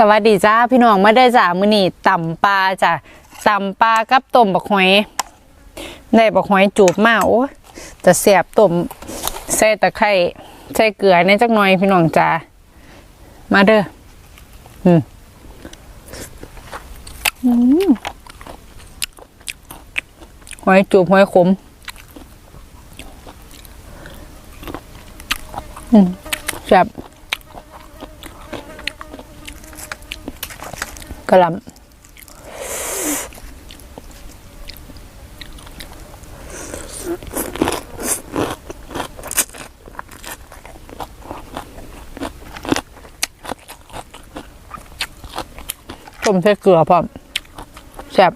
สวัสดีจ้าพี่น้องมาได้จ้ามือนี้ตำปลาจ้ะต่ำปลากับต้มบักหอยได้บักหอยจูบมาโอ้ยแต่เสียบต้มใส่ตะไคร้ใส่เกลือในจักหน่อยพี่น้องจ้ามาเด้ออืมอืมหอยจูบหอยขมอืมแซ่บ กระลำต้มใส่เกลือพร้อมแซ่บ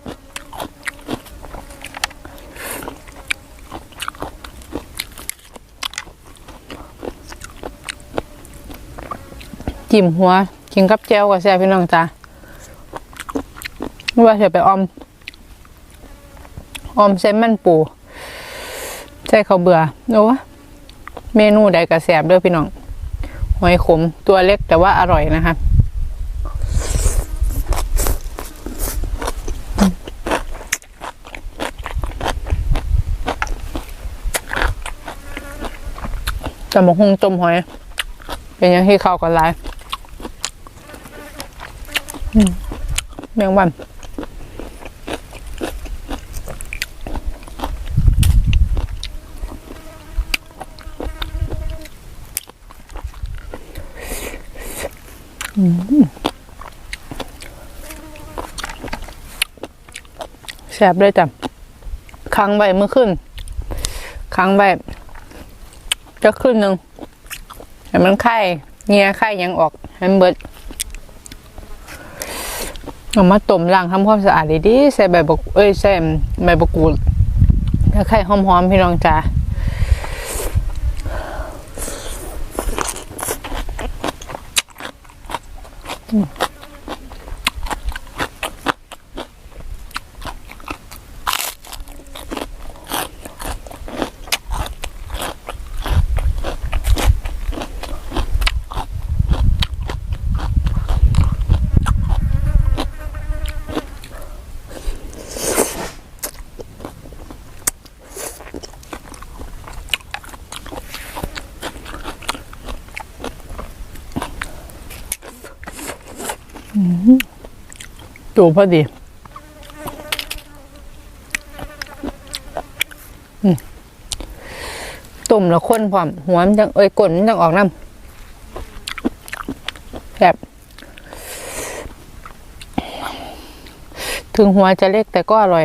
จิ้มหัวกินกับแจ่วกับแซ่บพี่น้องจ้า ว่าจะไปออม ออมเส้นมันปูใส่เขาเบื่อโอ้เมนูใดกระแสบเด้อพี่น้องหอยขมตัวเล็กแต่ว่าอร่อยนะคะจะมกหุงต้มหอย เป็นอยังที่เข้ากันหลายแมงวัน แสบเลยจ้ะค้างไว้เมื่อขึ้นค้างไว้จะขึ้นหนึ่งให้มันไข่เงียไข่ยังออกให้มันเบิดเอามาต้มล้างทำความสะอาดดีๆใส่ใบบกเอ้ยใส่ใบบกูดแล้วไข่หอมๆพี่น้องจ้า Mm. จูพอดีตุ่มแล้วข้นพร้อมหัวมันจังเอ้ยก้นมันจังออกน้ำแบบถึงหัวจะเล็กแต่ก็อร่อย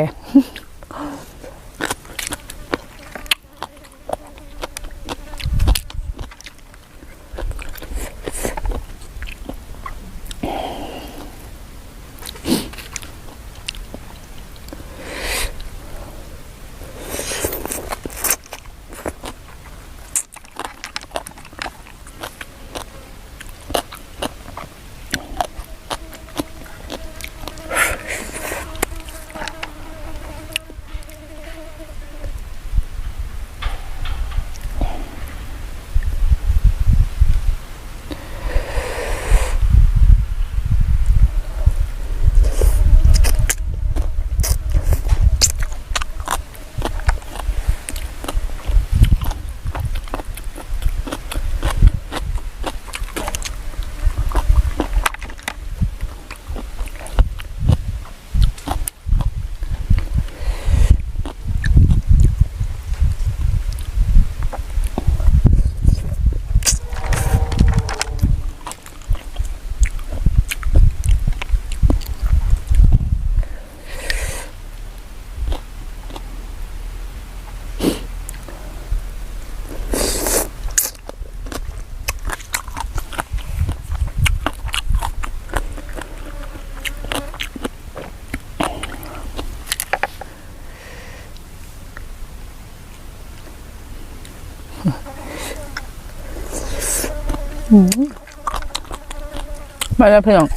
มาแล้วพี่น้อง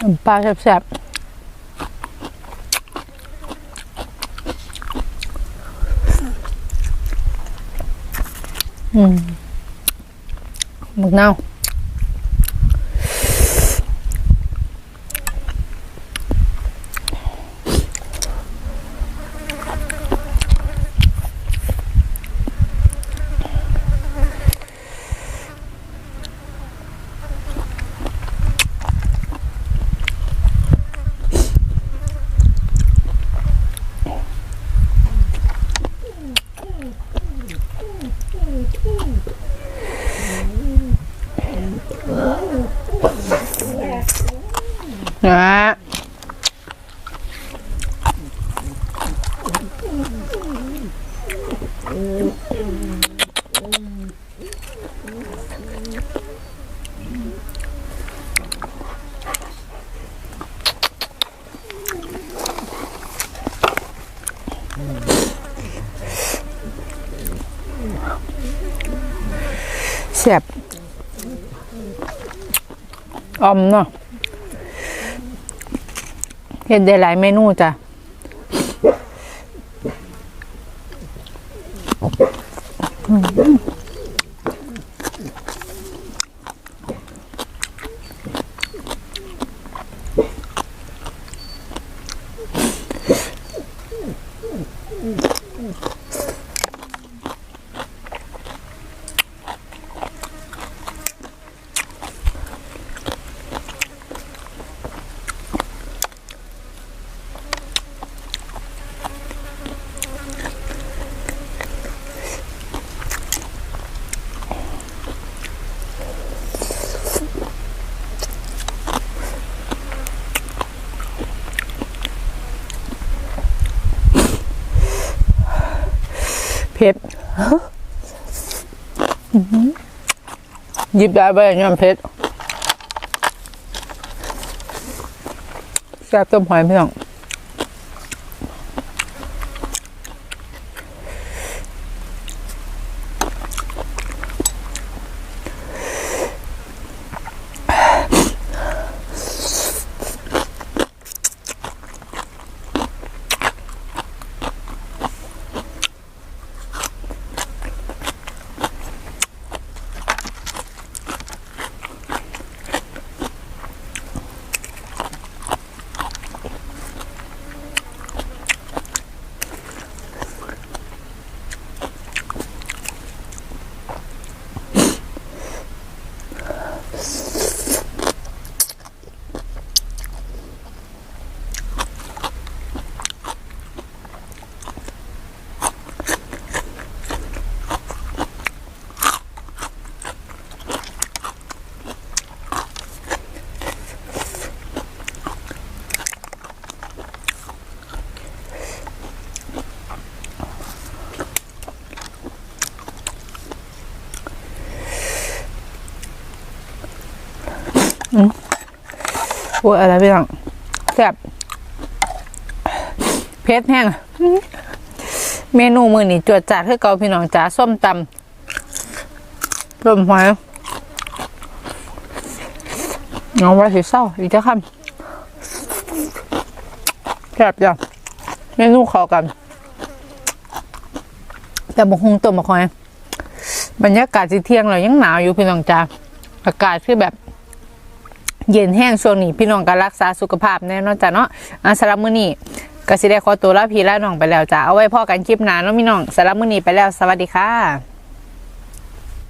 น้ำปลาแซ่บๆ อืมหมึ นะแซ่บอมเนาะ เห็ดได้หลายเมนูจ้ะ เผ็ดยิบได้ไปอย่างนี้มันเผ็ดแซ่บต้มหอยพี่น้อง โอ้ยอะไรพี่น้องแซ่บเผ็ดแห้งเมนูมือนี่จวดจัดคือเกาพี่น้องจ๋าส้มตำต้มหอยเอาไว้สิเศร้าอีกจะคำแซ่บจ้ะเมนูเข้ากัน แต่บกฮงต้มบกหอยบรรยากาศสิเที่ยงเรายังหนาวอยู่พี่น้องจ้าอากาศคือแบบ เย็นแห้งช่วงนี้พี่น้องก็รักษาสุขภาพแน่นอนจ้ะเนาะอะสำหรับมื้อนี้ก็สิได้ขอตัวลาพี่ลาน้องไปแล้วจ้ะเอาไว้พ่อกันคลิปหน้าเนาะพี่น้องสำหรับมื้อนี้ไปแล้วสวัสดีค่ะ